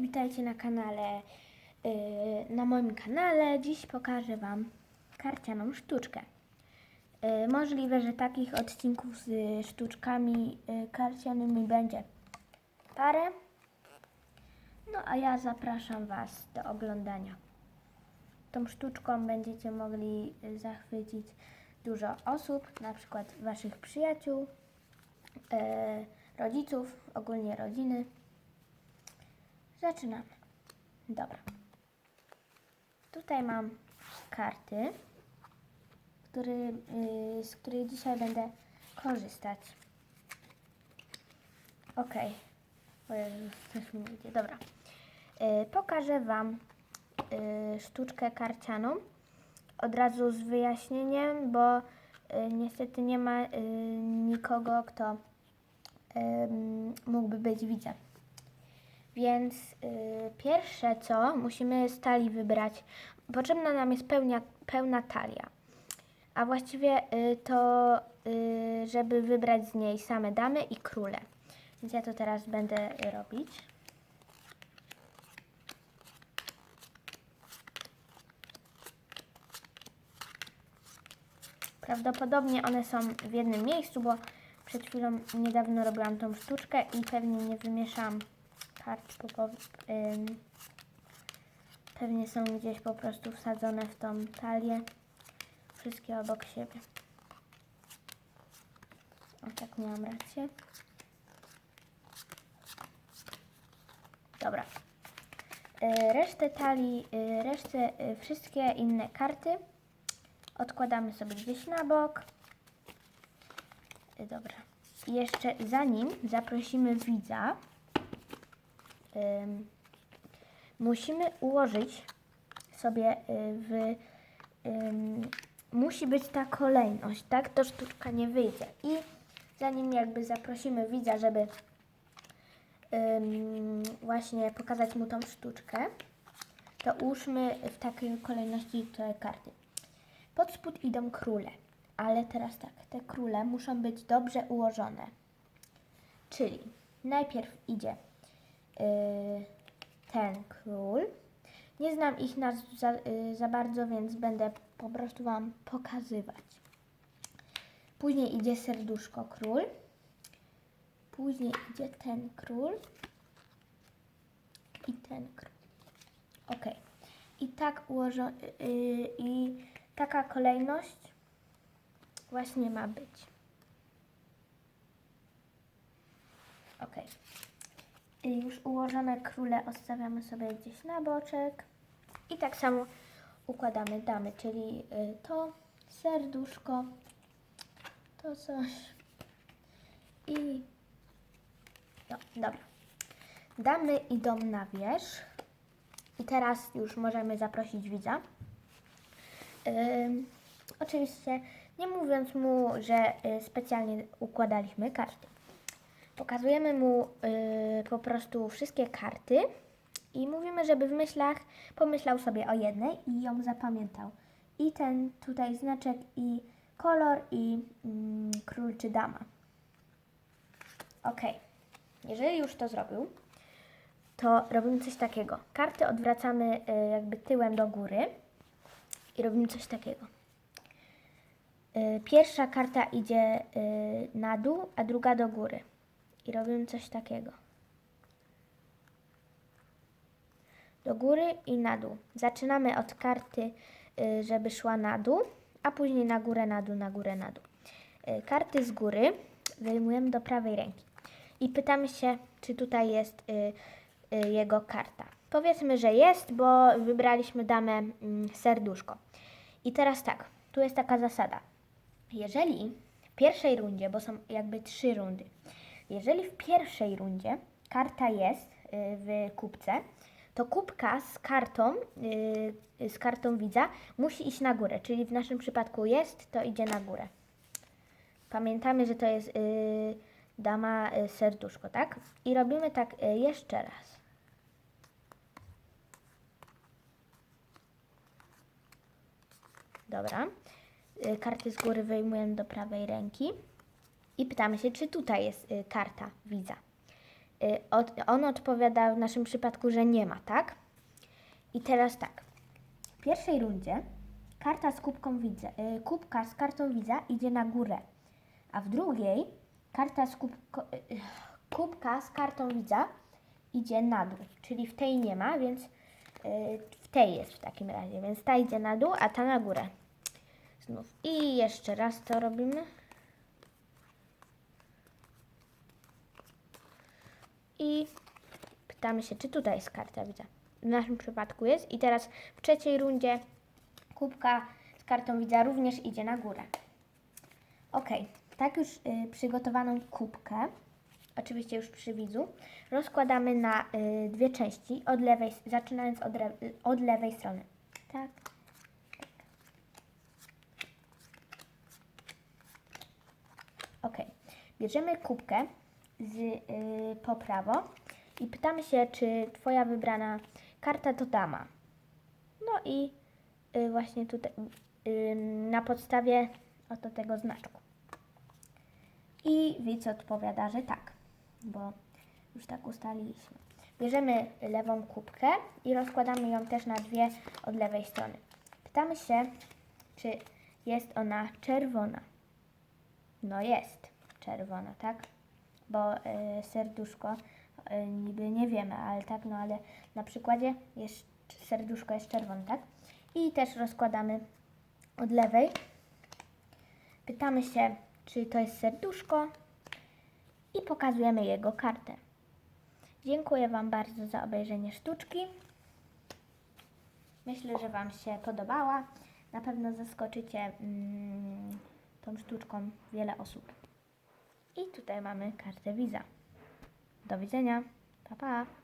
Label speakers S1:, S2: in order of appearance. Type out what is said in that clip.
S1: Witajcie na kanale, yy, na moim kanale. Dziś pokażę Wam karcianą sztuczkę. Yy, możliwe, że takich odcinków z sztuczkami yy, karcianymi będzie parę. No a ja zapraszam Was do oglądania. Tą sztuczką będziecie mogli yy, zachwycić dużo osób, na przykład Waszych przyjaciół, yy, rodziców, ogólnie rodziny. Zaczynamy. Dobra. Tutaj mam karty, który, yy, z których dzisiaj będę korzystać. Ok. O Jezu, coś mi idzie. Dobra. Yy, pokażę Wam yy, sztuczkę karcianą. Od razu z wyjaśnieniem, bo niestety nie ma nikogo, kto mógłby być widzem. Więc y, pierwsze co musimy z talii wybrać, potrzebna nam jest pełnia, pełna talia. A właściwie y, to, y, żeby wybrać z niej same damy i króle. Więc ja to teraz będę robić. Prawdopodobnie one są w jednym miejscu, bo przed chwilą niedawno robiłam tą sztuczkę i pewnie nie wymieszam kart ym, pewnie są gdzieś po prostu wsadzone w tą talię. Wszystkie obok siebie. O tak miałam rację. Dobra. Y, Resztę talii, y, resztę, y, wszystkie inne karty odkładamy sobie gdzieś na bok. Dobra. Jeszcze zanim zaprosimy widza, musimy ułożyć sobie y, w. musi być ta kolejność, tak? To sztuczka nie wyjdzie. I zanim jakby zaprosimy widza, żeby właśnie pokazać mu tą sztuczkę, to ułóżmy w takiej kolejności te karty. Pod spód idą króle, ale teraz tak, te króle muszą być dobrze ułożone. Czyli najpierw idzie ten król. Nie znam ich nazw za, y, za bardzo, więc będę po prostu Wam pokazywać. Później idzie serduszko król. Później idzie ten król. I ten król. Ok. I tak ułożo, y, y, i taka kolejność właśnie ma być. Ok. Już ułożone króle odstawiamy sobie gdzieś na boczek. I tak samo układamy damy, czyli y, to serduszko, to coś i no, dobra. Damy idą na wierzch i teraz już możemy zaprosić widza. Oczywiście nie mówiąc mu, że y, specjalnie układaliśmy karty. Pokazujemy mu y, po prostu wszystkie karty i mówimy, żeby w myślach pomyślał sobie o jednej i ją zapamiętał. I ten tutaj znaczek, i kolor, i mm, król czy dama. Ok. Jeżeli już to zrobił, to robimy coś takiego. Karty odwracamy y, jakby tyłem do góry i robimy coś takiego. Y, Pierwsza karta idzie y, na dół, a druga do góry. I robimy coś takiego. Do góry i na dół. Zaczynamy od karty, y, żeby szła na dół, a później na górę, na dół, na górę, na dół. Y, Karty z góry wyjmujemy do prawej ręki. I pytamy się, czy tutaj jest y, jego karta. Powiedzmy, że jest, bo wybraliśmy damę mm, serduszko. I teraz tak, tu jest taka zasada. Jeżeli w pierwszej rundzie, bo są jakby trzy rundy, jeżeli w pierwszej rundzie karta jest y, w kubce, to kubka z kartą, y, z kartą widza musi iść na górę, czyli w naszym przypadku jest, to idzie na górę. Pamiętamy, że to jest y, dama serduszko, tak? I robimy tak jeszcze raz. Dobra. Karty z góry wyjmujemy do prawej ręki i pytamy się, czy tutaj jest y, karta widza. y, od, on odpowiada w naszym przypadku, że nie ma, tak? I teraz tak. W pierwszej rundzie karta z kubką widza, y, kubka z kartą widza idzie na górę, a w drugiej karta z kubko, y, y, kubka z kartą widza idzie na dół, czyli w tej nie ma, więc y, w tej jest w takim razie, więc ta idzie na dół, a ta na górę. Znów. I jeszcze raz to robimy. I pytamy się, czy tutaj jest karta widza. W naszym przypadku jest. I teraz w trzeciej rundzie kubka z kartą widza również idzie na górę. Ok, tak już y, przygotowaną kubkę, oczywiście już przy widzu, rozkładamy na y, dwie części, od lewej, zaczynając od, y, od lewej strony. Tak. Ok, bierzemy kubkę z y, po prawo i pytamy się, czy Twoja wybrana karta to dama. No i y, właśnie tutaj y, na podstawie oto tego znaczku. I widz odpowiada, że tak, bo już tak ustaliliśmy. Bierzemy lewą kubkę i rozkładamy ją też na dwie od lewej strony. Pytamy się, czy jest ona czerwona. No jest czerwona, tak? Bo y, serduszko y, niby nie wiemy, ale tak, no ale na przykładzie jest serduszko jest czerwone, tak? I też rozkładamy od lewej. Pytamy się, czy to jest serduszko i pokazujemy jego kartę. Dziękuję Wam bardzo za obejrzenie sztuczki. Myślę, że Wam się podobała. Na pewno zaskoczycie mm, tą sztuczką wiele osób. I tutaj mamy kartę Visa. Do widzenia. Pa, pa.